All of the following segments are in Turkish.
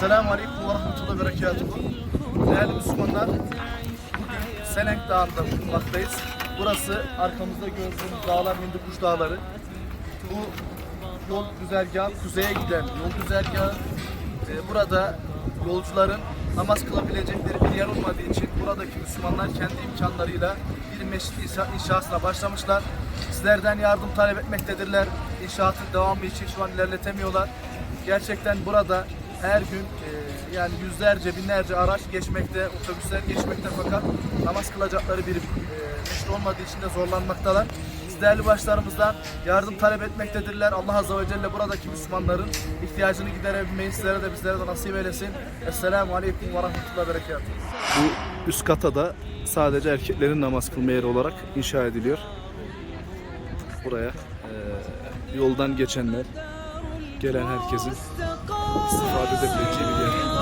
Selamun Aleyküm ve Rahmetullah Berekatuhu. Değerli Müslümanlar, bugün Selenk Dağı'nda bulunmaktayız. Burası arkamızda gördüğünüz dağlar Mindikuş Dağları. Bu yol güzergahı kuzeye giden yol güzergahı. Ee, burada yolcuların namaz kılabilecekleri bir yer olmadığı için buradaki Müslümanlar kendi imkanlarıyla bir inşa- inşasına başlamışlar. Sizlerden yardım talep etmektedirler. İnşaatın devamı için şu an ilerletemiyorlar. Gerçekten burada her gün e, yani yüzlerce binlerce araç geçmekte, otobüsler geçmekte fakat namaz kılacakları bir e, meşru olmadığı için de zorlanmaktalar. Değerli başlarımızdan yardım talep etmektedirler. Allah Azze ve Celle buradaki Müslümanların ihtiyacını giderebilmeyi sizlere de bizlere de nasip eylesin. Esselamu Aleyküm ve Rahmetullahi ve Berekatuhu. Bu üst kata da sadece erkeklerin namaz kılma yeri olarak inşa ediliyor. Buraya e, yoldan geçenler, gelen herkesin istifade edebileceği bir yer.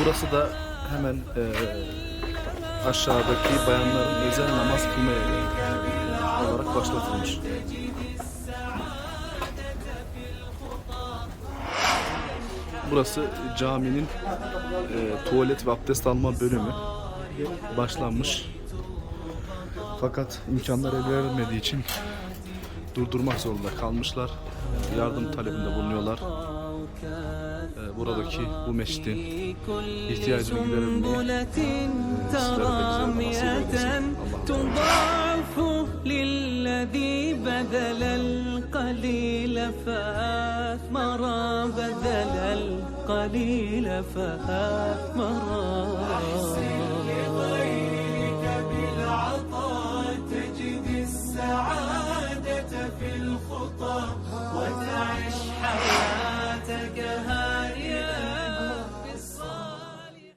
Burası da hemen e, aşağıdaki bayanların özel namaz kılma yeri olarak başlatılmış. Burası caminin e, tuvalet ve abdest alma bölümü başlanmış. Fakat imkanlar el verilmediği için durdurmak zorunda kalmışlar. Yardım talebinde bulunuyorlar. Ee, buradaki bu mescidin ihtiyacını giderilmeye sizlere de bizlere.